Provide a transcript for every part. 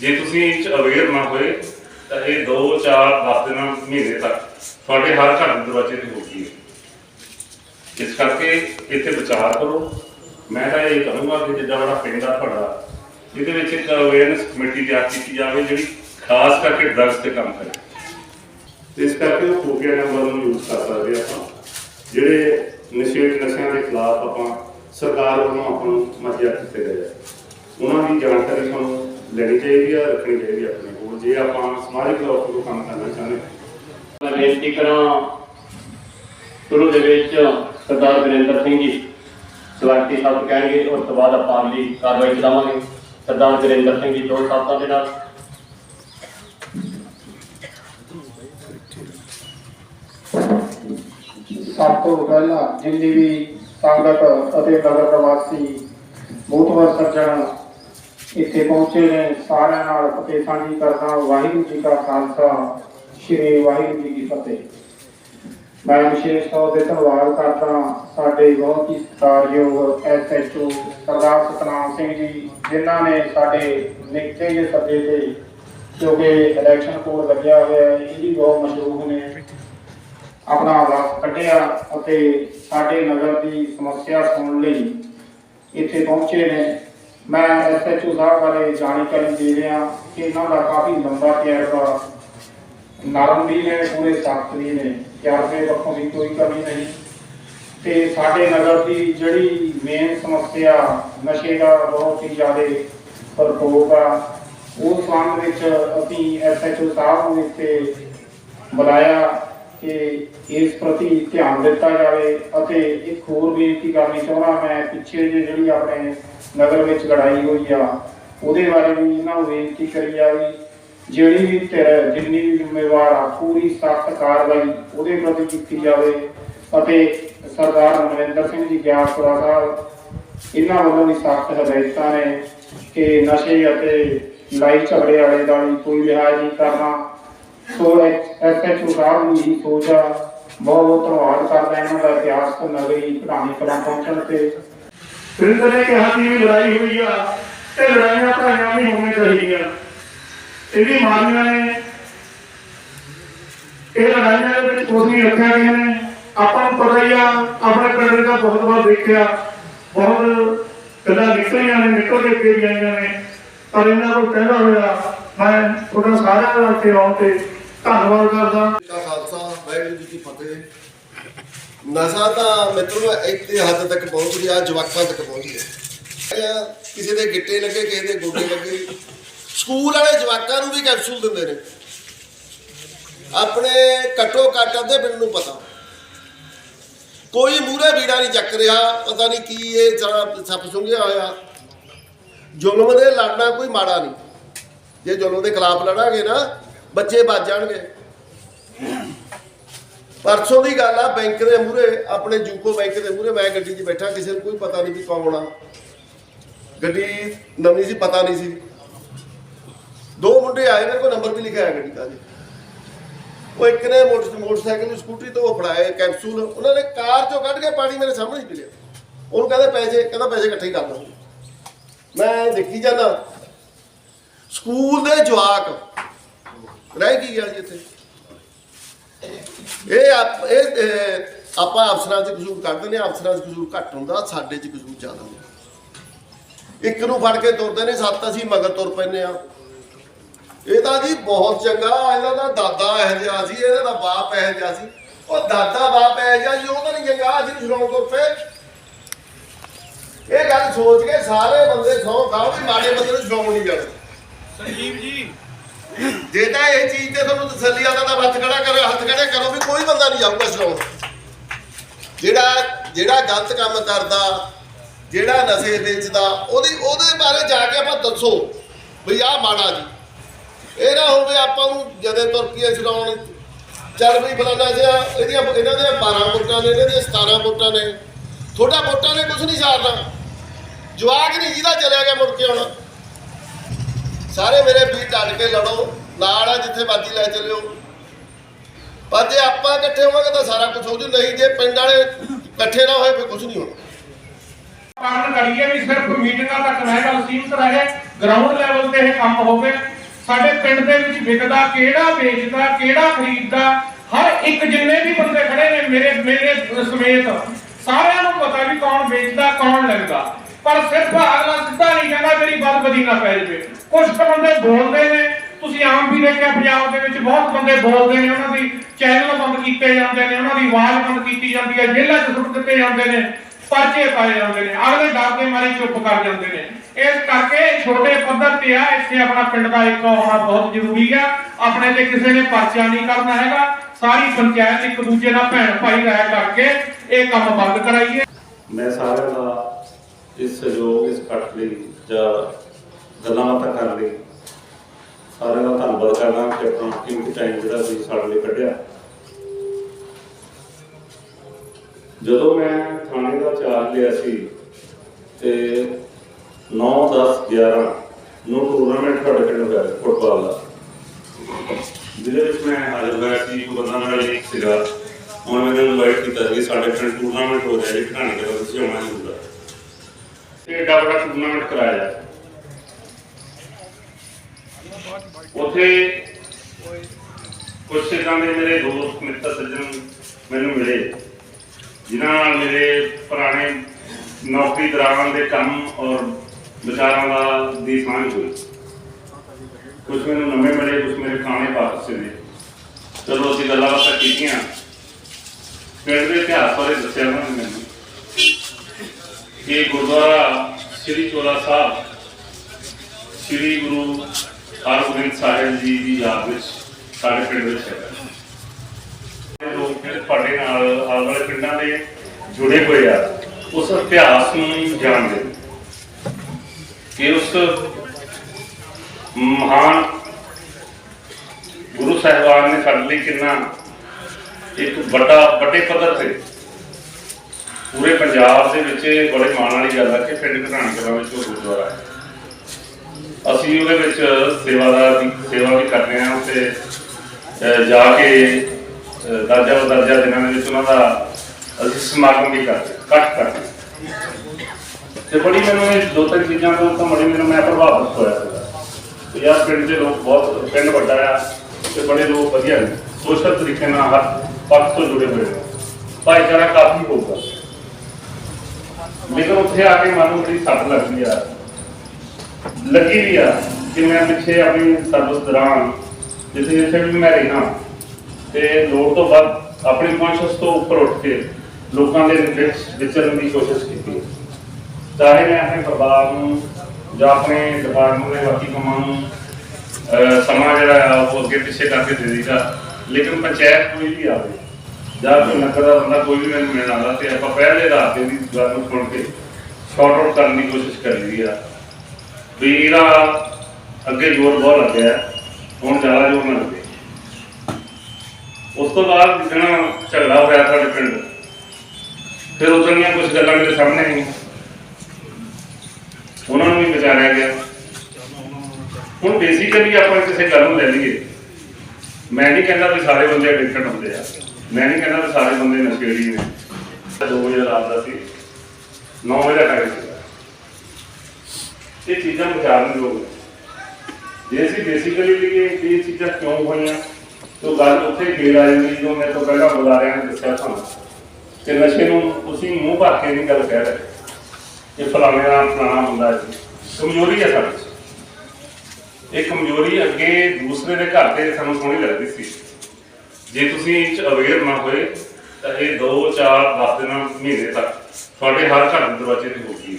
ਜੇ ਤੁਸੀਂ ਇਹ ਚ ਅਵੇਅਰ ਨਾ ਹੋਏ, ਤਾਂ ਇਹ 2 4 10 ਦਿਨਾਂ, ਮਹੀਨੇ ਤੱਕ ਤੁਹਾਡੇ ਹਰ ਘਰ ਦੇ ਦਰਵਾਜ਼ੇ ਤੇ ਹੋਗੀ ਹੈ। ਇਸ ਕਰਕੇ ਇੱਥੇ ਵਿਚਾਰ ਕਰੋ। ਮੈਂ ਤਾਂ ਇਹ ਕਹੂੰਗਾ ਕਿ ਜਿੱਦਾਂ ਬੜਾ ਪਿੰਡ ਆ, ਤੁਹਾਡਾ, ਇਹਦੇ ਵਿੱਚ ਇੱਕ ਅਵੇਅਰਨੈਸ ਕਮੇਟੀ ਤਿਆਰ ਕੀਤੀ ਜਾਵੇ ਜਿਹੜੀ ਖਾਸ ਕਰਕੇ ਡਰੱਗਸ ਤੇ ਕੰਮ ਕਰੇ। ਤੇ ਇਸ ਕਰਕੇ ਉਹ ਖੋਫੀਆ ਨੰਬਰ ਨੂੰ ਯੂਜ਼ ਕਰ ਸਕਦੇ ਆਪਾਂ। ਜਿਹੜੇ ਨਸ਼ੇ ਨਸ਼ਿਆਂ ਦੇ ਖਿਲਾਫ ਆਪਾਂ ਸਰਕਾਰ ਵੱਲੋਂ ਆਪਾਂ ਨੂੰ ਮੱਦਿਆ ਕੀਤੇ ਗਏ ਉਹਨਾਂ ਦੀ ਜਾਣਕਾਰੀ ਸਾਨੂੰ ਲੈਣੀ ਚਾਹੀਦੀ ਆ ਰੱਖਣੀ ਚਾਹੀਦੀ ਆ ਆਪਣੇ ਕੋਲ। ਜੇ ਆਪਾਂ ਸਮਾਜਿਕ ਤੌਰ ਤੇ ਕੋਈ ਕੰਮ ਕਰਨਾ ਚਾਹੁੰਦੇ ਹਾਂ। ਮੈਂ ਬੇਨਤੀ ਕਰਾਂ ਸ਼ੁਰੂ ਦੇ ਵਿੱਚ ਸਰਦਾਰ ਵਿਰੇਂਦਰ ਸਿੰਘ ਜੀ ਸਵਾਗਤੀ ਸ਼ਬਦ ਕਹਿਣਗੇ ਉਸ ਤੋਂ ਬਾਅਦ ਆਪਾਂ ਅਗਲੀ ਕਾਰਵਾਈ ਚਲਾਵਾਂਗੇ ਸਰਦਾਰ ਵਿਰੇਂਦਰ ਸਿੰਘ ਜੀ ਦੋ ਸ਼ਬਦਾਂ ਦੇ ਨਾਲ। ਸਭ ਤੋਂ ਪਹਿਲਾਂ ਜਿੰਨੀ ਵੀ ਸੰਗਤ ਅਤੇ ਨਗਰ ਨਿਵਾਸੀ ਮੋਤਵਰ ਸੱਜਣ ਇੱਥੇ ਪਹੁੰਚੇ ਨੇ ਸਾਰਿਆਂ ਨਾਲ ਫਤਿਹ ਸਾਂਝੀ ਕਰਦਾ ਵਾਹਿਗੁਰੂ ਜੀ ਕਾ ਖਾਲਸਾ, ਸ੍ਰੀ ਵਾਹਿਗੁਰੂ ਜੀ ਕੀ ਫਤਿਹ। ਮੈਂ ਵਿਸ਼ੇਸ਼ ਤੌਰ ਤੇ ਧੰਨਵਾਦ ਕਰਦਾ ਸਾਡੇ ਬਹੁਤ ਹੀ ਸਤਿਕਾਰਯੋਗ ਐਸਐਚਓ ਸਰਦਾਰ ਸਤਨਾਮ ਸਿੰਘ ਜੀ, ਜਿਨ੍ਹਾਂ ਨੇ ਸਾਡੇ ਨਿੱਕੇ ਜਿਹੇ ਸੱਦੇ ਤੇ ਕਿਉਂਕਿ ਇਲੈਕਸ਼ਨ ਕੋਡ ਲੱਗਿਆ ਹੋਇਆ ਹੈ, ਇਹ ਵੀ ਬਹੁਤ ਮਸ਼ਹੂਰ ਨੇ। ਆਪਣਾ ਵਕਤ ਕੱਢਿਆ ਅਤੇ ਸਾਡੇ ਨਗਰ ਦੀ ਸਮੱਸਿਆ ਸੁਣਨ ਲਈ ਇੱਥੇ ਪਹੁੰਚੇ ਨੇ। ਮੈਂ ਐਸਐਚਓ ਸਾਹਿਬ ਬਾਰੇ ਜਾਣਕਾਰੀ ਦੇ ਰਿਹਾ ਕਿ ਇਹਨਾਂ ਦਾ ਕਾਫੀ ਲੰਬਾ ਤਜਰਬਾ ਨਰਮ ਵੀ ਨੇ ਪੂਰੇ ਸਖਤ ਵੀ ਨੇ, ਤਜਰਬੇ ਪੱਖੋਂ ਵੀ ਕੋਈ ਕਮੀ ਨਹੀਂ। ਤੇ ਸਾਡੇ ਨਗਰ ਦੀ ਜਿਹੜੀ ਮੇਨ ਸਮੱਸਿਆ ਨਸ਼ੇ ਦਾ ਬਹੁਤ ਹੀ ਜ਼ਿਆਦਾ ਪ੍ਰਕੋਪ ਆ, ਉਸ ਸੰਬੰਧ ਵਿੱਚ ਅਸੀਂ ਐਸਐਚਓ ਸਾਹਿਬ ਨੂੰ ਇੱਥੇ ਬੁਲਾਇਆ। ਕਿ ਇਸ ਪ੍ਰਤੀ ਧਿਆਨ ਦਿੱਤਾ ਜਾਵੇ ਅਤੇ ਇੱਕ ਹੋਰ ਬੇਨਤੀ ਕਰਨੀ ਚਾਹੁੰਦਾ ਮੈਂ, ਪਿੱਛੇ ਜਿਹੇ ਜਿਹੜੀ ਆਪਣੇ ਨਗਰ ਵਿੱਚ ਲੜਾਈ ਹੋਈ ਆ, ਉਹਦੇ ਬਾਰੇ ਵੀ ਇਹਨਾਂ ਨੂੰ ਬੇਨਤੀ ਕਰੀ ਜਾਵੇ ਜਿਹੜੀ ਵੀ ਧਿਰ, ਜਿੰਨੀ ਵੀ ਜ਼ਿੰਮੇਵਾਰ ਆ, ਪੂਰੀ ਸਖਤ ਕਾਰਵਾਈ ਉਹਦੇ ਪ੍ਰਤੀ ਕੀਤੀ ਜਾਵੇ ਅਤੇ ਸਰਦਾਰ ਮਨਵਿੰਦਰ ਸਿੰਘ ਜੀ ਗਿਆਸਪੁਰਾ ਸਾਹਿਬ, ਇਹਨਾਂ ਵੱਲੋਂ ਵੀ ਸਖਤ ਹਦਾਇਤਾਂ ਨੇ ਕਿ ਨਸ਼ੇ ਅਤੇ ਲੜਾਈ ਝਗੜੇ ਵਾਲੇ ਦਾ ਵੀ ਕੋਈ ਲਿਹਾਜ਼ ਨਹੀਂ ਕਰਨਾ। ਸੋ ਐਸਐਚਓ ਸਾਹਿਬ ਨੂੰ ਹੀ ਸੋਚਾ ਬਹੁਤ ਬਹੁਤ ਧੰਨਵਾਦ ਕਰਦਾ ਇਹਨਾਂ ਦਾ ਇਤਿਹਾਸ ਨਗਰੀ ਪੁਰਾਣੀ ਕਲਾਂ ਪਹੁੰਚਣ ਤੇ। ਪਿੰਡ ਨੇ ਕਿਹਾ ਕਿ ਲੜਾਈ ਹੋਈ ਆ ਤੇ ਲੜਾਈਆਂ ਭਾਈਆਂ ਵੀ ਹੋਣੀਆਂ ਚਾਹੀਦੀਆਂ। ਇਹ ਵੀ ਮਾਨੀਆਂ ਨੇ। ਇਹ ਲੜਾਈਆਂ ਦੇ ਵਿੱਚ ਕੁਝ ਨਹੀਂ ਰੱਖਿਆ ਗਿਆ ਨੇ। ਆਪਾਂ ਨੂੰ ਪਤਾ ਹੀ ਆ, ਆਪਣੇ ਪਿੰਡ ਦਾ ਬਹੁਤ ਵਾਰ ਦੇਖਿਆ। ਬਹੁਤ ਕਦਾ ਨਿਕਲੀਆਂ ਨੇ, ਨਿਕਲ ਕੇ ਫੇਰ ਆਈਆਂ ਨੇ। ਪਰ ਇਹਨਾਂ ਨੂੰ ਕਹਿੰਦਾ ਹੋਇਆ, ਮੈਂ ਤੁਹਾਡਾ ਸਾਰਿਆਂ ਦਾ ਇੱਥੇ ਆਉਣ ਤੇ ਧੰਨਵਾਦ ਕਰਦਾ। ਜੀ ਖਾਲਸਾ, ਵਾਹਿਗੁਰੂ ਜੀ ਕੀ ਫਤਿਹ। ਨਸ਼ਾ ਤਾਂ ਮਿੱਤਰੋ ਇੱਥੇ ਹੱਦ ਤੱਕ ਪਹੁੰਚ ਗਿਆ, ਜਵਾਕਾਂ ਤੱਕ ਪਹੁੰਚ ਗਿਆ। ਕਿਸੇ ਦੇ ਗਿੱਟੇ ਲੱਗੇ, ਕਿਸੇ ਦੇ ਗੋਡੇ ਲੱਗੇ। ਸਕੂਲ ਵਾਲੇ ਜਵਾਕਾਂ ਨੂੰ ਵੀ ਕੈਪਸੂਲ ਦਿੰਦੇ ਨੇ। ਆਪਣੇ ਘੱਟੋ ਘੱਟ ਅੱਧੇ ਪਿੰਡ ਨੂੰ ਪਤਾ। ਕੋਈ ਮੂਰੇ ਬੀੜਾ ਨਹੀਂ ਚੱਕ ਰਿਹਾ, ਪਤਾ ਨਹੀਂ ਕੀ ਇਹ ਸਾਰਾ ਸੱਪ ਸੁੰਘਿਆ ਹੋਇਆ। ਜ਼ੁਲਮ ਦੇ ਲੜਨਾ ਕੋਈ ਮਾੜਾ ਨਹੀਂ। ਜੇ ਜ਼ੁਲਮ ਦੇ ਖਿਲਾਫ ਲੜਾਂਗੇ ਨਾ ਬੱਚੇ ਵੱਜ ਜਾਣਗੇ। ਪਰਸੋਂ ਦੀ ਗੱਲ ਆ, ਬੈਂਕ ਦੇ ਮੂਹਰੇ, ਆਪਣੇ ਜੂਕੋ ਬੈਂਕ ਦੇ ਮੂਹਰੇ ਮੈਂ ਗੱਡੀ 'ਚ ਬੈਠਾ, ਕਿਸੇ ਨੂੰ ਕੋਈ ਪਤਾ ਨਹੀਂ ਵੀ ਕੌਣ ਗੱਡੀ ਨਵੀਂ ਸੀ, ਪਤਾ ਨਹੀਂ ਸੀ। ਦੋ ਮੁੰਡੇ ਆਏ, ਮੇਰੇ ਕੋਲ ਨੰਬਰ ਵੀ ਲਿਖਿਆ ਹੈ ਗੱਡੀ ਦਾ ਜੀ। ਉਹ ਇੱਕ ਨੇ ਮੋਟਰਸਾਈਕਲ ਨੂੰ ਸਕੂਟਰੀ ਤੋਂ ਫੜਾਏ, ਕੈਪਸੂਲ। ਉਹਨਾਂ ਨੇ ਕਾਰ ਚੋਂ ਕੱਢ ਕੇ ਪਾਣੀ ਮੇਰੇ ਸਾਹਮਣੇ ਹੀ ਪੀ ਲਿਆ। ਉਹਨੂੰ ਕਹਿੰਦੇ ਪੈਸੇ, ਕਹਿੰਦਾ ਪੈਸੇ ਇਕੱਠੇ ਹੀ ਕਰ ਲਓ। ਮੈਂ ਦੇਖੀ ਜਾਂਦਾ, ਸਕੂਲ ਦੇ ਜਵਾਕ ਰਹਿ ਗਈ ਗਿਆ ਜੀ ਇੱਥੇ? ਇਹ ਆਪ- ਇਹ ਆਪਾਂ ਅਫਸਰਾਂ 'ਚ ਕਸੂਰ ਕੱਢਦੇ ਨੇ, ਅਫਸਰਾਂ 'ਚ ਕਸੂਰ ਘੱਟ ਹੁੰਦਾ, ਸਾਡੇ 'ਚ ਕਸੂਰ ਜ਼ਿਆਦਾ ਹੁੰਦਾ। ਇੱਕ ਨੂੰ ਫੜ ਕੇ ਤੁਰਦੇ ਨੇ ਸੱਤ, ਅਸੀਂ ਮਗਰ ਤੁਰ ਪੈਂਦੇ ਆ ਇਹ ਤਾਂ ਜੀ ਬਹੁਤ ਚੰਗਾ, ਇਹਦਾ ਤਾਂ ਦਾਦਾ ਇਹ ਜਿਹਾ ਸੀ, ਇਹਦਾ ਤਾਂ ਬਾਪ ਇਹ ਜਿਹਾ ਸੀ। ਉਹ ਦਾਦਾ, ਬਾਪ ਇਹ ਜਿਹਾ ਸੀ, ਉਹ ਤਾਂ ਨਹੀਂ ਚੰਗਾ ਅਸੀਂ ਤੁਰ ਪਏ ਇਹ ਗੱਲ ਸੋਚ ਕੇ ਸਾਰੇ ਬੰਦੇ ਸੌਂ ਖਾਓ ਵੀ ਮਾੜੇ ਬੰਦੇ ਨੂੰ ਸੁਣਾਉਣ ਨਹੀਂ ਜਾਣਾ। ਜੇ ਜੇ ਤਾਂ ਇਹ ਚੀਜ਼ ਤੇ ਤੁਹਾਨੂੰ ਤਸੱਲੀ ਆਦਾ ਤਾਂ ਹੱਥ ਖੜਾ ਕਰੋ, ਹੱਥ ਖੜੇ ਕਰੋ ਵੀ ਕੋਈ ਬੰਦਾ ਨਹੀਂ ਜਾਊਗਾ ਸੁਣਾਉਣ ਜਿਹੜਾ ਜਿਹੜਾ ਗਲਤ ਕੰਮ ਕਰਦਾ, ਜਿਹੜਾ ਨਸ਼ੇ ਵੇਚਦਾ, ਉਹਦੀ, ਉਹਦੇ ਬਾਰੇ ਜਾ ਕੇ ਆਪਾਂ ਦੱਸੋ ਵੀ ਆਹ ਮਾੜਾ ਜੀ। ਇਹ ਨਾ ਹੋਵੇ ਆਪਾਂ ਨੂੰ ਜਦੇ ਤੁਰਕੀਏ ਛਡਾਉਣ ਚੱਲ ਵੀ ਫਲਾਣਾ ਜਿਹਾ, ਇਹਦੀਆਂ, ਇਹਨਾਂ ਦੇ 12 ਵੋਟਾਂ ਨੇ, ਇਹਨਾਂ ਦੇ 17 ਵੋਟਾਂ ਨੇ। ਤੁਹਾਡਾ ਵੋਟਾਂ ਨੇ ਕੁਝ ਨਹੀਂ ਸਾਰਨਾ। ਜਵਾਕ ਨਹੀਂ ਜਿਹਦਾ ਚਲਿਆ ਗਿਆ ਮੁੜ ਕੇ ਆਉਣਾ ਸਾਰੇ ਮੇਰੇ ਵੀਰ ਡਟ ਕੇ ਲੜੋ, ਨਾਲ ਆ ਜਿੱਥੇ ਮਰਜ਼ੀ ਲੈ ਚੱਲਿਓ। ਪਰ ਜੇ ਆਪਾਂ ਇਕੱਠੇ ਹੋਵਾਂਗੇ ਤਾਂ ਸਾਰਾ ਕੁਝ ਹੋ ਜੂ, ਨਹੀਂ ਜੇ ਪਿੰਡ ਵਾਲੇ ਇਕੱਠੇ ਨਾ ਹੋਏ, ਫਿਰ ਕੁਝ ਨਹੀਂ ਹੋਣਾ। ਪਾਲਣ ਕਰੀਏ ਵੀ ਸਿਰਫ ਮੀਟਿੰਗਾਂ ਤੱਕ ਰਹਿ ਗੱਲ ਸੀਮਤ ਰਹੇ ਗਰਾਊਂਡ ਲੈਵਲ ਤੇ ਇਹ ਕੰਮ ਹੋਵੇ। ਸਾਡੇ ਪਿੰਡ ਦੇ ਵਿੱਚ ਵਿਕਦਾ ਕਿਹੜਾ, ਵੇਚਦਾ ਕਿਹੜਾ, ਖਰੀਦਦਾ, ਹਰ ਇੱਕ ਜਿੰਨੇ ਵੀ ਬੰਦੇ ਖੜੇ ਨੇ ਮੇਰੇ ਮੇਰੇ ਸਮੇਤ, ਸਾਰਿਆਂ ਨੂੰ ਪਤਾ ਵੀ ਕੌਣ ਵੇਚਦਾ, ਕੌਣ ਲੱਗਦਾ ਪਰ ਸਿਰਫ ਅਗਲਾ ਸਿੱਧਾ ਨਹੀਂ ਕਹਿੰਦਾ ਮੇਰੀ ਬਦਬਦੀ ਨਾ ਪੈ ਜਾਵੇ। ਕੁਝ ਬੰਦੇ ਬੋਲਦੇ ਨੇ, ਤੁਸੀਂ ਆਮ ਵੀ ਦੇਖਿਆ ਪੰਜਾਬ ਦੇ ਵਿੱਚ ਬਹੁਤ ਬੰਦੇ ਬੋਲਦੇ ਨੇ, ਉਹਨਾਂ ਦੀ ਚੈਨਲ ਬੰਦ ਕੀਤੇ ਜਾਂਦੇ ਨੇ, ਉਹਨਾਂ ਦੀ ਆਵਾਜ਼ ਬੰਦ ਕੀਤੀ ਜਾਂਦੀ ਹੈ, ਜੇਲ੍ਹਾਂ 'ਚ ਸੁੱਟ ਦਿੱਤੇ ਜਾਂਦੇ ਨੇ, ਪਰਚੇ ਪਾਏ ਜਾਂਦੇ ਨੇ, ਅਗਲੇ ਡਰ ਦੇ ਮਾਰੇ ਚੁੱਪ ਕਰ ਜਾਂਦੇ ਨੇ। ਇਸ ਕਰਕੇ ਛੋਟੇ ਪੱਧਰ ਤੇ ਆ, ਇੱਥੇ ਆਪਣਾ ਪਿੰਡ ਦਾ ਇੱਕ ਹੋਣਾ ਬਹੁਤ ਜ਼ਰੂਰੀ ਆ। ਆਪਣੇ ਤੇ ਕਿਸੇ ਨੇ ਪਰਚਾ ਨਹੀਂ ਕਰਨਾ ਹੈਗਾ। ਸਾਰੀ ਪੰਚਾਇਤ ਇੱਕ ਦੂਜੇ ਨਾਲ ਭੈਣ ਭਾਈ ਰਹਿ ਕਰਕੇ ਇਹ ਕੰਮ ਬੰਦ ਕਰਾਈਏ। ਮੈਂ ਸਾਰਿਆਂ ਦਾ ਇਸ ਸਹਿਯੋਗ ਇਸ ਇਕੱਠ ਲਈ, ਜਾਂ ਗੱਲਾਂ ਬਾਤਾਂ ਕਰਨ ਲਈ, ਸਾਰਿਆਂ ਦਾ ਧੰਨਵਾਦ ਕਰਦਾ ਕਿ ਆਪਣਾ ਕੀਮਤੀ ਟਾਈਮ ਜਿਹੜਾ ਤੁਸੀਂ ਸਾਡੇ ਲਈ ਕੱਢਿਆ। ਜਦੋਂ ਮੈਂ ਥਾਣੇ ਦਾ ਚਾਰਜ ਲਿਆ ਸੀ ਤੇ 9 10 11 ਨੂੰ ਟੂਰਨਾਮੈਂਟ ਤੁਹਾਡੇ ਪਿੰਡ ਹੋਇਆ ਸੀ, ਫੁੱਟਬਾਲ ਦਾ। ਜਿਹਦੇ ਵਿੱਚ ਮੈਂ ਹਾਜ਼ਰ ਹੋਇਆ ਸੀ ਉਹ ਬੰਦਾ ਮੇਰਾ ਇੱਕ ਸੀਗਾ। ਹੁਣ ਮੈਨੂੰ ਇਨਵਾਈਟ ਕੀਤਾ ਸੀ, ਸਾਡੇ ਪਿੰਡ ਟੂਰਨਾਮੈਂਟ ਹੋ ਰਿਹਾ ਹੈ ਘਾਣੇ ਦੇ ਤੁਸੀਂ ਆਉਣਾ ਜ਼ਰੂਰ ਹੈ ਵੱਡਾ ਟੂਰਨਾਮੈਂਟ ਕਰਾਇਆ ਜਾ ਕੁਝ ਇਦਾਂ ਦੇ ਮੇਰੇ ਦੋਸਤ, ਮਿੱਤਰ, ਸੱਜਣ ਮੈਨੂੰ ਮਿਲੇ, ਜਿਨ੍ਹਾਂ ਨਾਲ ਮੇਰੇ ਪੁਰਾਣੇ ਨੌਕਰੀ ਦੌਰਾਨ ਦੇ ਕੰਮ ਔਰ ਵਿਚਾਰਾਂ ਦਾ ਦੀ ਸਾਂਝ ਹੋਈ। ਕੁਝ ਮੈਨੂੰ ਨਵੇਂ ਮਿਲੇ ਕੁਝ ਮੇਰੇ ਖਾਣੇ ਵਾਪਸ ਨੇ ਚਲੋ ਅਸੀਂ ਗੱਲਾਂ ਬਾਤਾਂ ਕੀਤੀਆਂ, ਪਿੰਡ ਦੇ ਇਤਿਹਾਸ ਬਾਰੇ ਦੱਸਿਆ ਉਹਨਾਂ ਨੇ ਮੈਨੂੰ ਕਿ ਗੁਰਦੁਆਰਾ ਸ੍ਰੀ ਚੋਲਾ ਸਾਹਿਬ, ਸ੍ਰੀ ਗੁਰੂ ਹਰਗੋਬਿੰਦ ਸਾਹਿਬ ਜੀ ਦੀ ਯਾਦ ਵਿੱਚ ਸਾਡੇ ਪਿੰਡ ਵਿੱਚ ਹੈ ਲੋਕ ਜਿਹੜੇ ਤੁਹਾਡੇ ਨਾਲ, ਆਲੇ ਵਾਲੇ ਪਿੰਡਾਂ ਦੇ ਜੁੜੇ ਹੋਏ ਆ, ਉਸ ਇਤਿਹਾਸ ਨੂੰ ਜਾਣਦੇ ਕਿ ਉਸ ਮਹਾਨ ਗੁਰੂ ਸਾਹਿਬਾਨ ਨੇ ਸਾਡੇ ਲਈ ਕਿੰਨਾ ਇੱਕ ਵੱਡਾ, ਵੱਡੇ ਪੱਧਰ ਤੇ ਪੂਰੇ ਪੰਜਾਬ ਦੇ ਵਿੱਚ ਇਹ ਬੜੇ ਮਾਣ ਵਾਲੀ ਗੱਲ ਆ ਕਿ ਪਿੰਡ ਘਰਾਣੀ ਕਲਾਂ ਵਿੱਚ ਉਹ ਗੁਰਦੁਆਰਾ ਹੈ। ਅਸੀਂ ਉਹਦੇ ਵਿੱਚ ਸੇਵਾਦਾਰ ਦੀ ਸੇਵਾ ਵੀ ਕਰਦੇ ਹਾਂ ਤੇ ਜਾ ਕੇ ਅਹ, ਦਰਜਾ ਦਰਜਾ ਦਿਨਾਂ ਦੇ ਵਿੱਚ ਉਹਨਾਂ ਦਾ ਅਸੀਂ ਸਮਾਗਮ ਵੀ ਕਰਦੇ ਇਕੱਠ ਕਰਦੇ। ਤੇ ਬੜੀ ਮੈਨੂੰ ਇਹ ਦੋ ਤਿੰਨ ਚੀਜ਼ਾਂ ਤੋਂ ਤਾਂ ਬੜੀ ਮੈਨੂੰ ਮੈਂ ਪ੍ਰਭਾਵਿਤ ਹੋਇਆ ਸੀਗਾ। ਤੇ ਯਾਰ ਪਿੰਡ ਦੇ ਲੋਕ ਬਹੁਤ ਪਿੰਡ ਵੱਡਾ ਆ ਤੇ ਬੜੇ ਲੋਕ ਵਧੀਆ ਨੇ। ਸੋਸ਼ਲ ਤਰੀਕੇ ਨਾਲ ਹਰ ਪੱਖ ਤੋਂ ਜੁੜੇ ਹੋਏ ਨੇ। ਭਾਈਚਾਰਾ ਕਾਫੀ ਹੋਊਗਾ। ਲੇਕਿਨ ਉੱਥੇ ਆ ਕੇ ਮਨ ਨੂੰ ਬੜੀ ਸੱਟ ਲੱਗਦੀ ਆ। ਲੱਗੀ ਵੀ ਆ ਕਿ ਮੈਂ ਪਿੱਛੇ ਆਪਣੀ ਸਰਵਿਸ ਦੌਰਾਨ ਜਿੱਥੇ ਜਿੱਥੇ ਵੀ ਮੈਂ ਰਿਹਾ, ਤੇ ਲੋੜ ਤੋਂ ਵੱਧ ਆਪਣੀ ਕੌਨਸ਼ੀਅਸ ਤੋਂ ਉੱਪਰ ਉੱਠ ਕੇ ਲੋਕਾਂ ਦੇ ਵਿੱਚ ਵਿਚਰਨ ਦੀ ਕੋਸ਼ਿਸ਼ ਕੀਤੀ। ਚਾਹੇ ਮੈਂ ਆਪਣੇ ਪਰਿਵਾਰ ਨੂੰ ਜਾਂ ਆਪਣੇ ਡਿਪਾਰਟਮੈਂਟ ਦੇ ਬਾਕੀ ਕੰਮਾਂ ਨੂੰ ਸਮਾਂ ਜਿਹੜਾ ਆ ਉਹ ਅੱਗੇ ਪਿੱਛੇ ਕਰਕੇ ਦੇ ਦਿੱਤਾ ਲੇਕਿਨ ਪੰਚਾਇਤ ਕੋਈ ਵੀ ਆਵੇ ਜਾਂ ਕੋਈ ਨਗਰ ਦਾ ਬੰਦਾ ਕੋਈ ਵੀ ਮੈਨੂੰ ਮਿਲਣ ਆਉਂਦਾ ਤੇ ਆਪਾਂ ਪਹਿਲੇ ਰਾਤ ਦੀ ਗੱਲ ਨੂੰ ਸੁਣ ਕੇ ਸ਼ਾਰਟ ਆਊਟ ਕਰਨ ਦੀ ਕੋਸ਼ਿਸ਼ ਕਰ ਲਈ ਆ। ਵੀ ਇਹਦਾ ਅੱਗੇ ਜ਼ੋਰ ਬਹੁਤ ਲੱਗਿਆ ਹੁਣ ਜ਼ਿਆਦਾ ਜ਼ੋਰ ਨਾ ਲੱਗੇ ਉਸ ਤੋਂ ਬਾਅਦ ਜਿਹੜਾ ਝਗੜਾ ਹੋਇਆ ਸਾਡੇ ਪਿੰਡ, ਫਿਰ ਉਦੋਂ ਦੀਆਂ ਕੁਝ ਗੱਲਾਂ ਮੇਰੇ ਸਾਹਮਣੇ ਆਈਆਂ। ਉਹਨਾਂ ਨੂੰ ਵੀ ਵਿਚਾਰਿਆ ਗਿਆ। ਹੁਣ ਬੇਸਿਕਲੀ ਆਪਾਂ ਕਿਸੇ ਗੱਲ ਨੂੰ ਲੈ ਲਈਏ। ਮੈਂ ਨਹੀਂ ਕਹਿੰਦਾ ਵੀ ਸਾਰੇ ਬੰਦੇ ਐਡਿਕਟਡ ਹੁੰਦੇ ਆ। ਮੈਂ ਨਹੀਂ ਕਹਿੰਦਾ ਵੀ ਸਾਰੇ ਬੰਦੇ ਨਸ਼ੇੜੀ ਨੇ। 2 ਵਜੇ ਰਾਤ ਦਾ ਸੀ। 9 ਵਜੇ ਟਾਈਮ ਸੀਗਾ। ਇਹ ਚੀਜ਼ਾਂ ਵਿਚਾਰਨ ਯੋਗ ਜੇ ਅਸੀਂ ਬੇਸਿਕਲੀ ਲਈਏ ਕਿ ਇਹ ਚੀਜ਼ਾਂ ਕਿਉਂ ਹੋਈਆਂ? ਤਾਂ ਗੱਲ ਉੱਥੇ ਫੇਰ ਆ ਜਾਂਦੀ ਜੋ ਮੈਂ ਤੋਂ ਪਹਿਲਾਂ ਬੁਲਾਰਿਆਂ ਨੇ ਦੱਸਿਆ ਤੁਹਾਨੂੰ ਕਿ ਨਸ਼ੇ ਨੂੰ ਤੁਸੀਂ ਮੂੰਹ ਭਰ ਕੇ ਨਹੀਂ ਗੱਲ ਕਹਿ ਰਹੇ। ਇਹ ਫਲਾਣੇ ਦਾ ਫਲਾਣਾ ਹੁੰਦਾ ਹੈ ਕਮਜ਼ੋਰੀ ਹੈ ਸਾਡੇ ਇਹ ਕਮਜ਼ੋਰੀ ਅੱਗੇ ਦੂਸਰੇ ਦੇ ਘਰ ਤੇ ਸਾਨੂੰ ਸੋਹਣੀ ਲੱਗਦੀ ਸੀ। ਜੇ ਤੁਸੀਂ ਇਹ ਚ ਅਵੇਅਰ ਨਾ ਹੋਏ, ਤਾਂ ਇਹ 2 4 10 ਦਿਨਾਂ, ਮਹੀਨੇ ਤੱਕ ਤੁਹਾਡੇ ਹਰ ਘਰ ਦੇ ਦਰਵਾਜ਼ੇ ਤੇ ਹੋਗੀ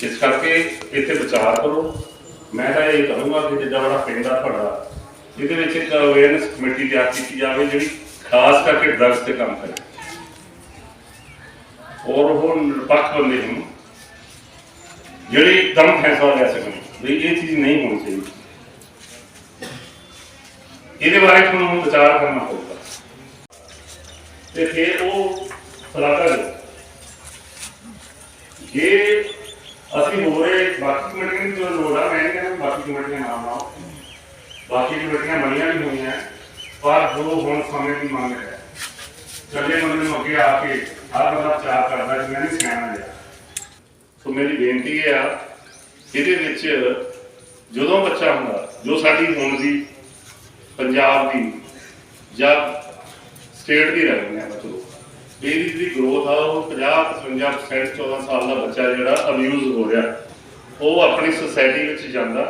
ਇਸ ਕਰਕੇ ਇੱਥੇ ਵਿਚਾਰ ਕਰੋ। ਮੈਂ ਤਾਂ ਇਹ ਕਹੂੰਗਾ ਕਿ ਜਿੱਦਾਂ ਬੜਾ ਪਿੰਡ ਆ ਤੁਹਾਡਾ, ਇਹਦੇ ਵਿੱਚ ਇੱਕ ਅਵੇਅਰਨੈਸ ਕਮੇਟੀ ਤਿਆਰ ਕੀਤੀ ਜਾਵੇ ਜਿਹੜੀ ਖਾਸ ਕਰਕੇ ਡਰੱਗਸ ਤੇ ਕੰਮ ਕਰੇ। ਔਰ ਉਹ ਨਿਰਪੱਖ ਬੰਦੇ ਹੋਣ, ਜਿਹੜੇ ਦਮ ਫੈਸਲਾ ਲੈ ਸਕਣ, ਵੀ ਇਹ ਚੀਜ਼ ਨਹੀਂ ਹੋਣੀ ਚਾਹੀਦੀ। ਇਹਦੇ ਬਾਰੇ ਤੁਹਾਨੂੰ ਵਿਚਾਰ ਕਰਨਾ ਪਊਗਾ। ਤੇ ਫਿਰ ਉਹ ਸਲਾਹ ਕਰੋ ਜੇ ਅਸੀਂ ਹੋਰੇ ਬਾਕੀ ਕਮੇਟੀਆਂ ਦੀ ਜੋ ਲੋੜ ਆ, ਮੈਂ ਨਹੀਂ ਕਹਿੰਦਾ ਬਾਕੀ ਕਮੇਟੀਆਂ ਨਾ ਲਾਓ ਬਾਕੀ ਕਮੇਟੀਆਂ ਬਣੀਆਂ ਵੀ ਹੋਈਆਂ, ਪਰ ਜੋ ਹੁਣ ਸਮੇਂ ਦੀ ਮੰਗ ਹੈ, ਚੱਲੇ ਬੰਦੇ ਨੂੰ ਅੱਗੇ ਆ ਕੇ ਹਰ ਬੰਦਾ ਚਾਹ ਕਰਦਾ ਕਿ ਮੈਂ ਨਹੀਂ ਸਿਆਣਾ ਲਿਆ ਸੋ ਮੇਰੀ ਬੇਨਤੀ ਇਹ ਆ, ਇਹਦੇ ਵਿੱਚ ਜਦੋਂ ਬੱਚਾ ਹੁੰਦਾ, ਜੋ ਸਾਡੀ ਹੁਣ ਦੀ ਪੰਜਾਬ ਦੀ ਜਾਂ ਸਟੇਟ ਦੀ ਰਹਿ ਹੈ ਬੱਚੋ ਇਹਦੀ ਜਿਹੜੀ ਗਰੋਥ ਆ, ਉਹ 50 55% 14 ਸਾਲ ਦਾ ਬੱਚਾ ਜਿਹੜਾ ਅਬਿਊਜ਼ ਹੋ ਰਿਹਾ। ਉਹ ਆਪਣੀ ਸੋਸਾਇਟੀ ਵਿੱਚ ਜਾਂਦਾ।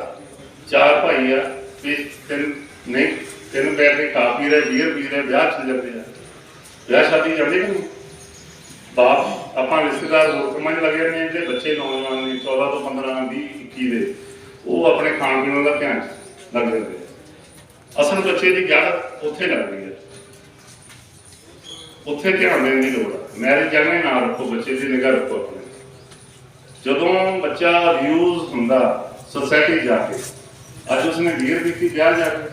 ਚਾਰ ਭਾਈ ਆ ਵੀ ਤਿੰਨ ਨਹੀਂ, ਤਿੰਨ ਪੈਰ ਦੇ ਖਾ ਪੀ ਰਹੇ ਬੀਅਰ ਪੀ ਰਹੇ, ਵਿਆਹ ਚ ਜਾਂਦੇ ਆ। ਵਿਆਹ ਸ਼ਾਦੀ ਜਾਂਦੇ ਕਿ ਬਾਪ, ਆਪਾਂ ਰਿਸ਼ਤੇਦਾਰ ਹੋਰ ਕੰਮਾਂ 'ਚ ਲੱਗੇ ਨੇ ਜਿਹੜੇ ਬੱਚੇ ਨੌਜਵਾਨ ਨੇ 14 ਤੋਂ 15 20 21 ਦੇ, ਉਹ ਆਪਣੇ ਖਾਣ ਪੀਣ ਦਾ ਧਿਆਨ ਲੱਗ ਜਾਂਦੇ ਅਸਲ ਬੱਚੇ ਦੀ ਜੜ ਉੱਥੇ ਲੱਗਦੀ ਹੈ। ਉੱਥੇ ਧਿਆਨ ਦੇਣ ਦੀ ਲੋੜ ਹੈ ਮੈਰਿਜ ਜਰਨੇ ਨਾ ਰੱਖੋ ਬੱਚੇ ਦੀ ਨਿਗਾਹ ਰੱਖੋ ਆਪਣੇ। ਜਦੋਂ ਬੱਚਾ ਅਬਿਊਜ਼ ਹੁੰਦਾ ਸੋਸਾਇਟੀ ਜਾ ਕੇ, ਅੱਜ ਉਸਨੇ ਵੀਰ ਕੀਤੀ ਵਿਆਹ ਜਾ ਕੇ।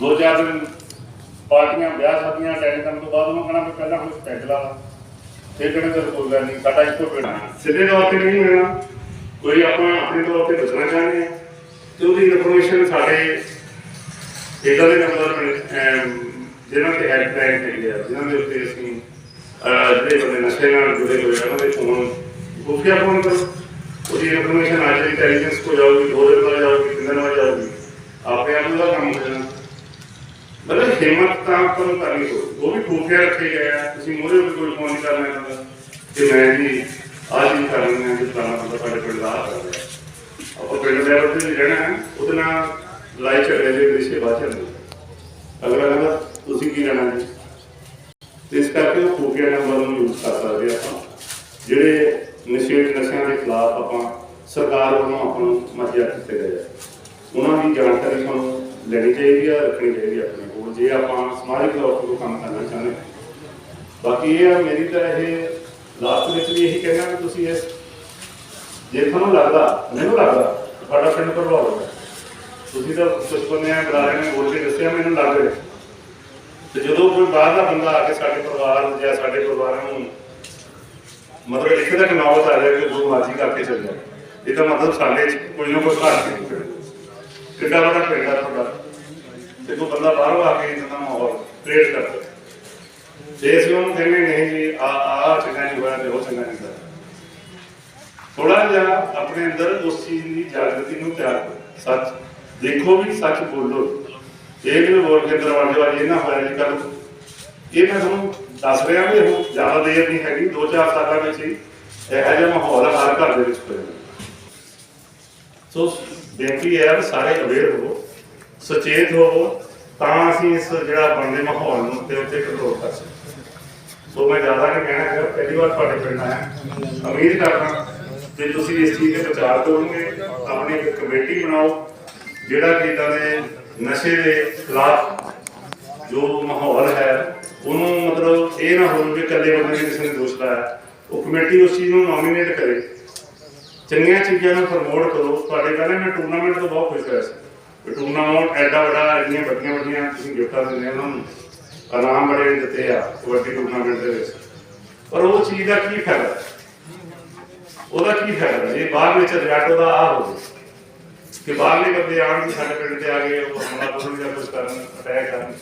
ਦੋ ਚਾਰ ਦਿਨ ਪਾਰਟੀਆਂ, ਵਿਆਹ ਸ਼ਾਦੀਆਂ ਅਟੈਂਡ ਕਰਨ ਤੋਂ ਬਾਅਦ ਉਹਨੂੰ ਕਹਣਾ ਵੀ ਪਹਿਲਾਂ ਕੋਈ ਪੈਗ ਲਾ। ਇਹ ਕਿਹਨੇ ਤੇ ਕੋਈ ਗੱਲ ਨਹੀਂ, ਸਾਡਾ ਇੱਕੋ ਪਿੰਡ ਸਿੱਧੇ ਤੌਰ ਤੇ ਨਹੀਂ ਮਿਲਣਾ ਕੋਈ ਆਪਾਂ ਆਪਣੇ ਤੌਰ ਤੇ ਦੱਸਣਾ ਚਾਹੁੰਦੇ ਹਾਂ। ਤੇ ਉਹਦੀ ਇਨਫੋਰਮੇਸ਼ਨ ਸਾਡੇ ਇਦਾਂ ਦੇ ਨੰਬਰ ਅਮ, ਜਿਹਨਾਂ ਤੇ ਹੈਲਪਲਾਈਨ ਹੈਗੀ ਆ ਜਿਨ੍ਹਾਂ ਦੇ ਉੱਤੇ ਅਸੀਂ ਅਹ, ਜਿਹੜੇ ਬੰਦੇ ਨਸ਼ੇ ਨਾਲ ਜੁੜੇ ਹੋਏ ਆ ਉਹਨਾਂ ਦੇ ਫੋਨ ਖੁਫੀਆ ਫੋਨ ਕਰੋ ਉਹਦੀ ਇਨਫੋਰਮੇਸ਼ਨ ਅੱਜ ਇੰਟੈਲੀਜੈਂਸ ਕੋ ਜਾਊਗੀ ਦੋ ਦਿਨ ਬਾਅਦ ਜਾਊਗੀ ਤਿੰਨ ਦਿਨ ਬਾਅਦ ਜਾਊਗੀ ਆਪੇ ਆਪ ਉਹਦਾ ਕੰਮ ਹੋ ਜਾਣਾ ਮਤਲਬ ਹਿੰਮਤ ਤਾਂ ਆਪਾਂ ਨੂੰ ਕਰਨੀ ਹੋ ਉਹ ਵੀ ਖੂਫੀਆ ਰੱਖੇ ਗਏ ਆ ਤੁਸੀਂ ਮੋਰੇ ਵੀ ਕੋਈ ਫੋਨ ਨਹੀਂ ਕਰਨਾ ਇਹਨਾਂ ਦਾ ਕਿ ਮੈਂ ਜੀ ਆਹ ਜੀ ਕਰਨੀ ਹੈ ਜਿਸ ਤਰ੍ਹਾਂ ਬੰਦਾ ਸਾਡੇ ਪਿੰਡ ਦਾ ਆਹ ਕਰ ਰਿਹਾ ਆਪਾਂ ਪਿੰਡ ਲੈਵਲ ਤੇ ਨਹੀਂ ਰਹਿਣਾ ਹੈ ਉਹਦੇ ਨਾਲ ਲੜਾਈ ਝਗੜੇ ਦੇ ਵਿਸ਼ੇ ਬਾਅਦ ਚੱਲਦੇ ਅਗਲਾ ਕਹਿੰਦਾ, ਤੁਸੀਂ ਕੀ ਲੈਣਾ ਜੀ? ਇਸ ਕਰਕੇ ਉਹ ਖੂਫੀਆ ਨੰਬਰ ਨੂੰ ਯੂਜ਼ ਕਰ ਸਕਦੇ ਆਪਾਂ। ਜਿਹੜੇ ਨਸ਼ੇ, ਨਸ਼ਿਆਂ ਦੇ ਖਿਲਾਫ ਆਪਾਂ ਸਰਕਾਰ ਵੱਲੋਂ ਆਪਾਂ ਨੂੰ ਮੱਦਿਆ ਕੀਤੇ ਗਏ ਉਹਨਾਂ ਦੀ ਜਾਣਕਾਰੀ ਸਾਨੂੰ ਲੈਣੀ ਚਾਹੀਦੀ ਆ, ਰੱਖਣੀ ਚਾਹੀਦੀ ਆ ਆਪਣੇ ਕੋਲ। ਜੇ ਆਪਾਂ ਸਮਾਜਿਕ ਤੌਰ ਤੇ ਕੰਮ ਕਰਨਾ ਚਾਹੁੰਦੇ ਹਾਂ। ਬਾਕੀ ਇਹ ਆ, ਮੇਰੀ ਤਾਂ ਇਹ ਲਾਸਟ ਵਿੱਚ ਵੀ ਇਹੀ ਕਹਿਣਾ ਕਿ ਤੁਸੀਂ ਇਸ ਜੇ ਤੁਹਾਨੂੰ ਲੱਗਦਾ, ਮੈਨੂੰ ਲੱਗਦਾ, ਤੁਹਾਡਾ ਪਿੰਡ ਪ੍ਰਭਾਵ ਹੈ ਤੁਸੀਂ ਤਾਂ ਕੁਝ ਬੰਦੇ ਆ ਨੇ, ਬੋਲ ਕੇ ਦੱਸਿਆ ਮੈਨੂੰ ਲੱਗ ਰਿਹਾ। ਤੇ ਜਦੋਂ ਕੋਈ ਬਾਹਰ ਦਾ ਬੰਦਾ ਆ ਕੇ ਸਾਡੇ ਪਰਿਵਾਰ ਜਾਂ ਸਾਡੇ ਪਰਿਵਾਰਾਂ ਨੂੰ ਮਤਲਬ ਇੱਥੇ ਤੱਕ ਨੌਬਤ ਆ ਜਾਏ ਕਿ ਜੋ ਮਰਜ਼ੀ ਕਰਕੇ ਚੱਲ ਜਾਏ ਇਹਦਾ ਮਤਲਬ ਸਾਡੇ 'ਚ ਕੋਈ ਨਾ ਕੋਈ ਘਾਟ ਹੈ ਕਿੱਡਾ ਵੱਡਾ ਪਿੰਡ ਆ ਤੁਹਾਡਾ। ਤੇ ਬੰਦਾ ਬਾਹਰੋਂ ਆ ਕੇ ਇਹਨਾਂ ਮਾਹੌਲ ਕ੍ਰੀਏਟ ਕਰਦਾ। ਜੇ ਅਸੀਂ ਉਹਨੂੰ ਕਹਿੰਦੇ ਨਹੀਂ ਜੀ, ਆ ਆ ਚੰਗਾ ਨਹੀਂ ਹੋਇਆ ਤੇ ਉਹ ਚੰਗਾ ਨਹੀਂ ਹੋਇਆ। ਥੋੜਾ ਜਿਹਾ ਆਪਣੇ ਅੰਦਰ ਉਸ ਚੀਜ਼ ਦੀ ਜਾਗਰਤੀ ਨੂੰ ਤਿਆਰ ਸੱਚ। ਦੇਖੋ ਵੀ ਸੱਚ ਬੋਲੋ। ਇਹ ਵੀ ਬੋਲ ਕੇ ਦਰਵਾਜ਼ੇ ਵਾਲੀ ਇਹ ਹੋਇਆ ਜੀ ਕੱਲ ਇਹ ਮੈਂ ਤੁਹਾਨੂੰ ਦੱਸ ਰਿਹਾ ਵੀ ਉਹ ਜ਼ਿਆਦਾ ਦੇਰ ਨਹੀਂ ਹੈਗੀ 2-4 ਸਾਲਾਂ ਵਿੱਚ ਹੀ ਇਹੋ ਜਿਹਾ ਮਾਹੌਲ ਹਰ ਘਰ ਦੇ ਵਿੱਚ ਹੋਏਗਾ ਸੋ ਬੇਨਤੀ ਹੈ ਵੀ ਸਾਰੇ ਅਵੇਅਰ ਹੋਵੋ, ਸੁਚੇਤ ਹੋਵੋ, ਤਾਂ ਅਸੀਂ ਇਸ ਜਿਹੜਾ ਬਣਦੇ ਮਾਹੌਲ ਨੂੰ ਤੇ ਉੱਤੇ ਕੰਟਰੋਲ ਕਰ ਸਕਦੇ ਸੋ ਮੈਂ ਜ਼ਿਆਦਾ ਨਹੀਂ ਕਹਿਣਾ ਕਿ ਪਹਿਲੀ ਵਾਰ ਤੁਹਾਡੇ ਪਿੰਡ ਆਇਆ। ਉਮੀਦ ਕਰਦਾ ਕਿ ਤੁਸੀਂ ਇਸ ਚੀਜ਼ ਦੇ ਵਿਚਾਰ ਕਰੋਗੇ, ਆਪਣੀ ਇੱਕ ਕਮੇਟੀ ਬਣਾਓ ਜਿਹੜਾ ਕਿ ਇਦਾਂ ਦੇ ਨਸ਼ੇ ਦੇ ਖਿਲਾਫ ਜੋ ਮਾਹੌਲ ਹੈ, ਉਹਨੂੰ ਮਤਲਬ ਇਹ ਨਾ ਹੋਵੇ ਕਿ ਇਕੱਲੇ ਬੰਦੇ ਨੇ ਕਿਸੇ ਨੇ ਦੋਸ਼ ਲਾਇਆ। ਉਹ ਕਮੇਟੀ ਉਸ ਚੀਜ਼ ਨੂੰ ਨੋਮੀਨੇਟ ਕਰੇ। ਚੰਗੀਆਂ ਚੀਜ਼ਾਂ ਨੂੰ ਪ੍ਰਮੋਟ ਕਰੋ। ਤੁਹਾਡੇ ਕਹਿੰਦੇ ਮੈਂ ਟੂਰਨਾਮੈਂਟ ਤੋਂ ਬਹੁਤ ਖੁਸ਼ ਹੋਇਆ ਸੀ। ਟੂਰਨਾਮੈਂਟ ਐਡਾ ਵੱਡਾ, ਇੰਨੀਆਂ ਵੱਡੀਆਂ ਵੱਡੀਆਂ ਤੁਸੀਂ ਗਿਫਟਾਂ ਦਿੰਦੇ ਉਹਨਾਂ ਨੂੰ ਆਰਾਮ ਬੜੇ ਦਿੱਤੇ ਆ, ਕਬੱਡੀ ਟੂਰਨਾਮੈਂਟ ਦੇ ਵਿੱਚ। ਪਰ ਉਹ ਚੀਜ਼ ਦਾ ਕੀ ਫਾਇਦਾ? ਉਹਦਾ ਕੀ ਫਾਇਦਾ? ਜੇ ਬਾਅਦ ਵਿੱਚ ਰਿਜ਼ਲਟ ਉਹਦਾ ਆ ਹੋਵੇ। ਕਿ ਬਾਹਰਲੇ ਬੰਦੇ ਆਣ ਕੇ ਸਾਡੇ ਪਿੰਡ ਤੇ ਆ ਗਏ, ਉਹ ਹਮਲਾ ਕਰਨ ਜਾਂ ਕੁਝ ਕਰਨ, ਅਟੈਕ ਕਰਨ।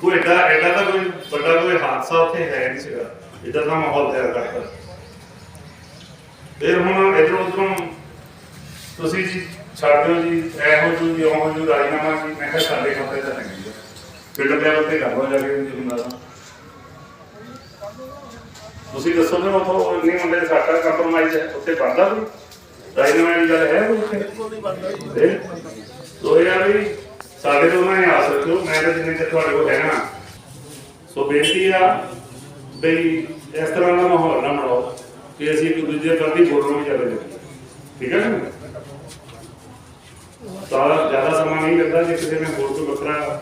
ਕੋਈ ਐਡਾ ਐਡਾ ਤਾਂ ਕੋਈ ਵੱਡਾ ਕੋਈ ਹਾਦਸਾ ਉੱਥੇ ਹੈ ਨਹੀਂ ਸੀਗਾ। ਇਦਾਂ ਦਾ ਮਾਹੌਲ ਤਿਆਰ ਕਰਤਾ ਫਿਰ ਹੁਣ ਇਧਰੋਂ ਉਧਰੋਂ ਤੁਸੀਂ ਜੀ ਛੱਡ ਦਿਓ ਜੀ ਇਹੋ ਜਿਹੀ ਜੀ ਉਹ ਜਿਹੀ ਰਾਜਨਾਮਾ ਜੀ, ਮੈਂ ਕਿਹਾ ਸਾਡੇ ਖਾਤੇ ਤਾਂ ਨਹੀਂ। ਜੀ ਪਿੰਡ ਲੈਵਲ ਤੇ ਗੱਲ ਜਾ ਕੇ ਹੁੰਦਾ ਤੁਸੀਂ ਦੱਸੋ ਨਾ, ਉਥੋਂ ਇੰਨੇ ਮੁੰਡੇ ਸਾਡਾ ਕੰਪਰੋਮਾਈਜ਼ ਹੈ, ਉੱਥੇ ਬਣਦਾ ਕੋਈ? ਰਾਜਨਾਮਾ ਦੀ ਗੱਲ ਹੈ ਕੋਈ ਉੱਥੇ ਇਹ? ਸੋ ਯਾਰ ਵੀ ਸਾਡੇ ਤੋਂ ਨਾ ਇਹ ਆਸ ਰੱਖੋ ਮੈਂ ਤਾਂ ਜਿੰਨੇ ਚਿਰ ਤੁਹਾਡੇ ਕੋਲ ਰਹਿਣਾ ਸੋ ਬੇਨਤੀ ਆ ਬਈ ਇਸ ਤਰ੍ਹਾਂ ਦਾ ਮਾਹੌਲ ਨਾ ਬਣਾਓ ਕਿ ਅਸੀਂ ਇੱਕ ਦੂਜੇ ਪ੍ਰਤੀ ਬੋਲਣ ਵੀ ਚੱਲੇ ਜਾਈਏ ਠੀਕ ਹੈ ਨਾ ਤਾਂ ਜ਼ਿਆਦਾ ਸਮਾਂ ਨਹੀਂ ਲੱਗਦਾ ਜੇ ਕਿਸੇ ਨੇ ਹੋਰ ਕੋਈ ਵੱਖਰਾ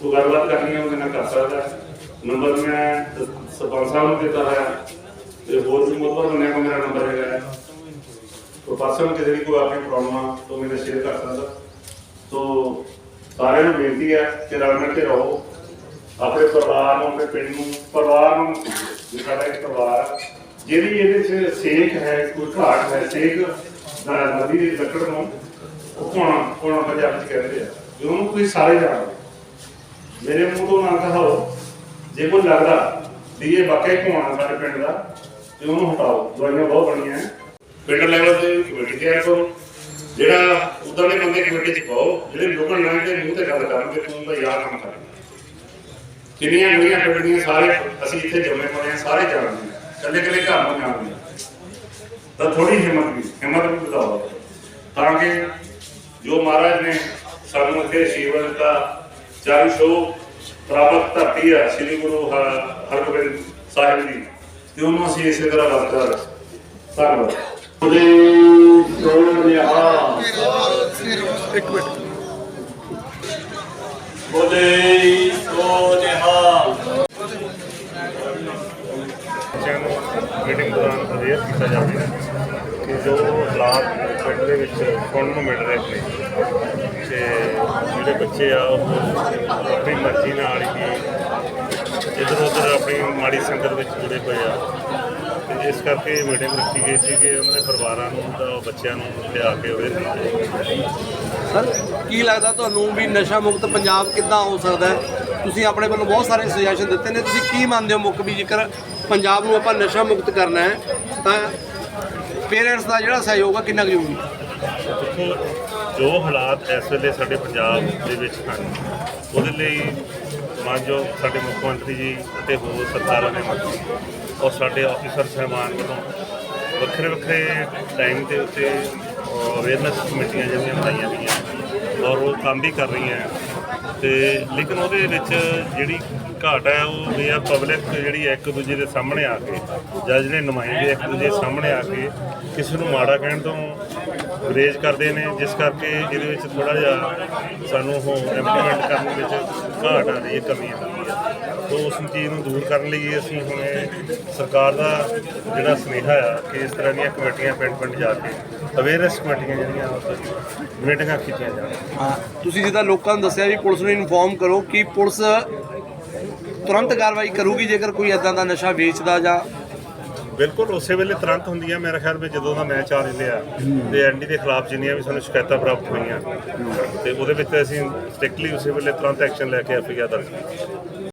ਕੋਈ ਗੱਲਬਾਤ ਕਰਨੀ ਹੈ ਉਹਦੇ ਨਾਲ ਕਰ ਸਕਦਾ ਹੈ। ਨੰਬਰ ਮੈਂ ਸਰਪੰਚ ਸਾਹਿਬ ਨੂੰ ਦਿੱਤਾ ਹੈ ਤੇ ਹੋਰ ਵੀ ਮਤਲਬ ਬੰਨਿਆ ਕੋ ਮੇਰਾ ਨੰਬਰ ਹੈਗਾ ਹੈ ਕੋਈ ਕਿਸੇ ਦੀ ਕੋਈ ਆਪਣੀ ਪ੍ਰੋਬਲਮ ਆ ਤਾਂ ਨਾਲ ਸ਼ੇਅਰ ਕਰ ਸਕਦਾ ਤੋ ਸਾਰਿਆਂ ਨੂੰ ਬੇਨਤੀ ਹੈ ਕਿ ਰਲ ਮਿਲ ਕੇ ਰਹੋ। ਆਪਣੇ ਪਰਿਵਾਰ ਨੂੰ ਆਪਣੇ ਪਿੰਡ ਨੂੰ ਪਰਿਵਾਰ ਨੂੰ ਜੇ ਸਾਡਾ ਇੱਕ ਪਰਿਵਾਰ ਆ, ਜਿਹੜੀ ਇਹਦੇ 'ਚ ਸੇਕ ਹੈ ਕੋਈ ਘਾਟ ਹੈ ਸੇਕ ਨਦੀ ਦੇ ਲੱਕੜ ਨੂੰ ਉਹ ਕੋਣਾ ਕੋਣਾ ਪੰਜਾਬ 'ਚ ਕਹਿੰਦੇ ਆ। ਜੇ ਉਹਨੂੰ ਤੁਸੀਂ ਸਾਰੇ ਜਾਣੋ ਮੇਰੇ ਮੂੰਹ ਤੋਂ ਨਾ ਕਹਾਓ ਜੇ ਕੋਈ ਲੱਗਦਾ ਵੀ ਇਹ ਵਾਕਿਆ ਘੋਣਾ ਸਾਡੇ ਪਿੰਡ ਦਾ ਤੇ ਉਹਨੂੰ ਹਟਾਓ। ਦਵਾਈਆਂ ਬਹੁਤ ਬਣੀਆਂ ਹੈ। ਪਿੰਡ ਲੈਵਲ ਤੇ, ਕਮੇਟੀ ਤਿਆਰ ਕਰੋ ਜਿਹੜਾ ਉਦਾਂ ਦੇ ਬੰਦੇ ਕਮੇਟੀ ਚ ਪਾਓ, ਜਿਹੜੇ ਲੋਕਾਂ ਨਾਲ ਦੇ ਮੂੰਹ ਤੇ ਗੱਲ ਕਰਨਗੇ ਤੂੰ ਤਾਂ ਯਾਰ ਕੰਮ ਕਰ ਕਿੰਨੀਆਂ ਗਲੀਆਂ ਪਿੰਡੀਆਂ ਸਾਰੇ ਅਸੀਂ ਇੱਥੇ ਜੰਮੇ ਪਏ ਹਾਂ, ਸਾਰੇ ਜਾਣਦੇ ਕੱਲੇ ਕੱਲੇ ਘਰ ਨੂੰ ਜਾਣਦੇ ਤਾਂ ਥੋੜੀ ਹਿੰਮਤ ਵੀ ਹਿੰਮਤ ਵੀ ਵਧਾਓ। ਤਾਂ ਕਿ ਜੋ ਮਹਾਰਾਜ ਨੇ ਸਾਨੂੰ ਇੱਥੇ ਸ਼ੀਵਨ ਦਾ ਚਾਰੂ ਸ਼ੋ ਪ੍ਰਾਪਤ ਧਰਤੀ ਹੈ ਸ੍ਰੀ ਗੁਰੂ ਹਰਗੋਬਿੰਦ ਸਾਹਿਬ ਜੀ, ਤੇ ਉਹਨੂੰ ਅਸੀਂ ਇਸੇ ਤਰ੍ਹਾਂ ਵਰਤਦਾ ਧੰਨਵਾਦ। ਉਹਦੇ ਸੋਣ ਨਿਹਾਲ ਉਹਦੇ ਸੋਣ ਨਿਹਾਲ ਬੱਚਿਆਂ ਨੂੰ ਮੀਟਿੰਗ ਦੌਰਾਨ ਅਵੇਅਰ ਕੀਤਾ ਜਾਵੇ ਕਿ ਜੋ ਹਾਲਾਤ ਪਿੰਡ ਦੇ ਵਿੱਚ ਸੁਣਨ ਨੂੰ ਮਿਲ ਰਹੇ ਨੇ ਤੇ ਜਿਹੜੇ ਬੱਚੇ ਆ ਉਹ ਆਪਣੀ ਮਰਜ਼ੀ ਨਾਲ ਹੀ ਇਧਰ ਉਧਰ ਆਪਣੀ ਮਾੜੀ ਸੰਗਤ ਵਿੱਚ ਜੁੜੇ ਹੋਏ ਆ। ਤੇ ਇਸ ਕਰਕੇ ਮੀਟਿੰਗ ਰੱਖੀ ਗਈ ਸੀ ਕਿ ਉਹਨਾਂ ਦੇ ਪਰਿਵਾਰਾਂ ਨੂੰ ਤਾਂ ਬੱਚਿਆਂ ਨੂੰ ਲਿਆ ਕੇ ਜਾਵੇ ਸਰ ਕੀ ਲੱਗਦਾ ਤੁਹਾਨੂੰ ਵੀ ਨਸ਼ਾ ਮੁਕਤ ਪੰਜਾਬ ਕਿੱਦਾਂ ਹੋ ਸਕਦਾ ਹੈ? ਤੁਸੀਂ ਆਪਣੇ ਵੱਲੋਂ ਬਹੁਤ ਸਾਰੇ ਸੁਜੈਸ਼ਨ ਦਿੱਤੇ ਨੇ ਤੁਸੀਂ ਕੀ ਮੰਨਦੇ ਹੋ ਮੁੱਖ ਵੀ ਜੇਕਰ ਪੰਜਾਬ ਨੂੰ ਆਪਾਂ ਨਸ਼ਾ ਮੁਕਤ ਕਰਨਾ ਹੈ ਤਾਂ ਪੇਰੈਂਟਸ ਦਾ ਜਿਹੜਾ ਸਹਿਯੋਗ ਹੈ ਕਿੰਨਾ ਕੁ ਜ਼ਰੂਰੀ ਜੋ ਹਾਲਾਤ ਇਸ ਵੇਲੇ ਸਾਡੇ ਪੰਜਾਬ ਦੇ ਵਿੱਚ ਹਨ ਉਹਦੇ ਲਈ ਮਾਨਯੋਗ ਸਾਡੇ ਮੁੱਖ ਮੰਤਰੀ ਜੀ ਅਤੇ ਹੋਰ ਸਰਕਾਰਾਂ ਦੇ ਮੰਤਰੀ ਔਰ ਸਾਡੇ ਆਫੀਸਰ ਸਹਿਬਾਨ ਵੱਲੋਂ ਵੱਖਰੇ ਵੱਖਰੇ ਟਾਈਮ ਦੇ ਉੱਤੇ ਅਵੇਅਰਨੈਸ ਕਮੇਟੀਆਂ ਜਿਹੜੀਆਂ ਬਣਾਈਆਂ ਗਈਆਂ ਔਰ ਉਹ ਕੰਮ ਵੀ ਕਰ ਰਹੀਆਂ ਤੇ ਲੇਕਿਨ ਉਹਦੇ ਵਿੱਚ ਜਿਹੜੀ ਘਾਟ ਹੈ, ਉਹ ਇਹ ਆ ਪਬਲਿਕ ਜਿਹੜੀ ਇੱਕ ਦੂਜੇ ਦੇ ਸਾਹਮਣੇ ਆ ਕੇ ਜਾਂ ਜਿਹੜੇ ਨੁਮਾਇੰਦੇ ਇੱਕ ਦੂਜੇ ਦੇ ਸਾਹਮਣੇ ਆ ਕੇ ਕਿਸੇ ਨੂੰ ਮਾੜਾ ਕਹਿਣ ਤੋਂ ਗਰੇਜ ਕਰਦੇ ਨੇ, ਜਿਸ ਕਰਕੇ ਇਹਦੇ ਵਿੱਚ ਥੋੜਾ ਜਿਹਾ ਸਾਨੂੰ ਉਹ ਇੰਪਲੀਮੈਂਟ ਕਰਨ ਵਿੱਚ ਘਾਟ ਆ ਰਹੀ ਹੈ, ਕਮੀ ਆ ਤੋਂ ਉਸ ਚੀਜ਼ ਨੂੰ ਦੂਰ ਕਰਨ ਲਈ ਅਸੀਂ ਹੁਣ ਸਰਕਾਰ ਦਾ ਜਿਹੜਾ ਸੁਨੇਹਾ ਆ ਕਿ ਇਸ ਤਰ੍ਹਾਂ ਦੀਆਂ ਕਮੇਟੀਆਂ ਪਿੰਡ ਪਿੰਡ ਜਾ ਕੇ ਅਵੇਅਰਨੈਸ ਕਮੇਟੀਆਂ ਜਿਹੜੀਆਂ ਉਹ ਮੀਟਿੰਗਾਂ ਕੀਤੀਆਂ ਜਾਣ। ਤੁਸੀਂ ਜਿੱਦਾਂ ਲੋਕਾਂ ਨੂੰ ਦੱਸਿਆ ਵੀ ਪੁਲਿਸ ਨੂੰ ਇਨਫੋਰਮ ਕਰੋ ਕਿ ਪੁਲਿਸ ਤੁਰੰਤ ਕਾਰਵਾਈ ਕਰੂਗੀ ਜੇਕਰ ਕੋਈ ਇਦਾਂ ਦਾ ਨਸ਼ਾ ਵੇਚਦਾ ਜਾਂ ਬਿਲਕੁਲ ਉਸੇ ਵੇਲੇ ਤੁਰੰਤ ਹੁੰਦੀ ਹੈ ਮੇਰੇ ਖਿਆਲ ਵਿੱਚ ਜਦੋਂ ਦਾ ਮੈਂ ਚਾਰਜ ਲਿਆ ਤੇ ਐਨਡੀ ਦੇ ਖਿਲਾਫ ਜਿੰਨੀਆਂ ਵੀ ਸਾਨੂੰ ਸ਼ਿਕਾਇਤਾਂ ਪ੍ਰਾਪਤ ਹੋਈਆਂ ਤੇ ਉਹਦੇ ਵਿੱਚ ਅਸੀਂ ਸਟ੍ਰਿਕਟਲੀ ਉਸੇ ਵੇਲੇ ਤੁਰੰਤ ਐਕਸ਼ਨ ਲੈ ਕੇ ਐਫਆਈਆਰ ਦਰਜ ਕੀਤੀ।